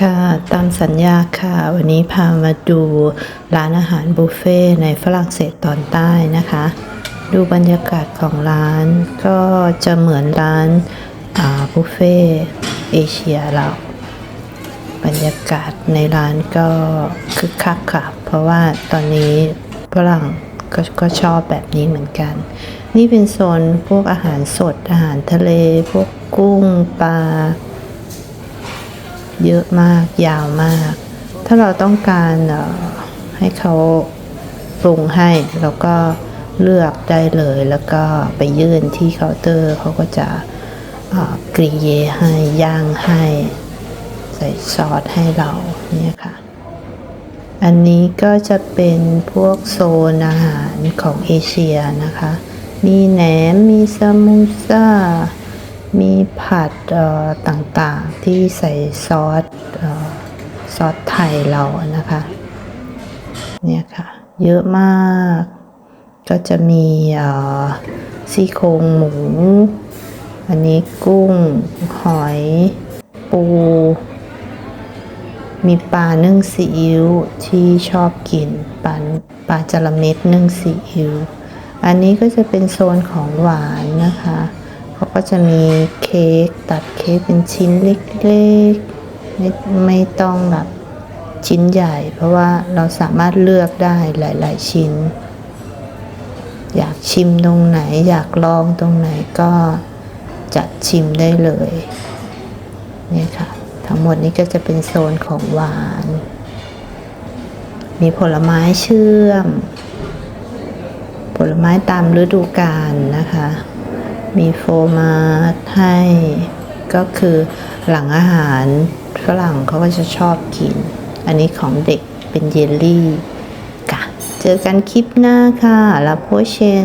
ค่ะตามสัญญาค่ะ วันนี้พามาดูร้านอาหารบุฟเฟ่ในฝรั่งเศสตอนใต้นะคะ ดูบรรยากาศของร้านก็จะเหมือนร้านาบุฟเฟ่เอเชียเราบรรยากาศในร้านก็คึกคักค่ะ เพราะว่าตอนนี้ฝรั่งกก็ชอบแบบนี้เหมือนกัน นี่เป็นโซนพวกอาหารสดอาหารทะเล พวกกุ้งปลา เยอะมากยาวมาก ถ้าเราต้องการให้เขาปรุงให้เราก็เลือกได้เลยแล้วก็ไปยื่นที่เคาน์เตอร์เขาก็จะกรีเยให้ย่างให้ ใส่ซอสให้เราเนี่ยค่ะ อันนี้ก็จะเป็นพวกโซนอาหารของเอเชียนะคะ มีแหนมมีซามูซ่า มีผัดต่างๆที่ใส่ซอสซอสไทยเรานะคะเนี่ยค่ะเยอะมาก ก็จะมีซี่โครงหมู อันนี้กุ้งหอยปู มีปลานึ่งซีอิ๊วที่ชอบกินปลาปลาจระเม็ดนึ่งซีอิ๊วอันนี้ก็จะเป็นโซนของหวานนะคะ เขาก็จะมีเค้กตัดเค้กเป็นชิ้นเล็กๆไม่ไม่ต้องแบบชิ้นใหญ่ เพราะว่าเราสามารถเลือกได้หลาย ๆ ชิ้น อยากชิมตรงไหน อยากลองตรงไหนก็จัดชิมได้เลยเนี่ยค่ะ ทั้งหมดนี้ก็จะเป็นโซนของหวาน มีผลไม้เชื่อม ผลไม้ตามฤดูกาลนะคะ มีโฟมาให้ก็คือหลังอาหารฝรั่งเขาก็จะชอบกิน อันนี้ของเด็กเป็นเยลลี่ค่ะ เจอกันคลิปหน้าค่ะลาโพเชน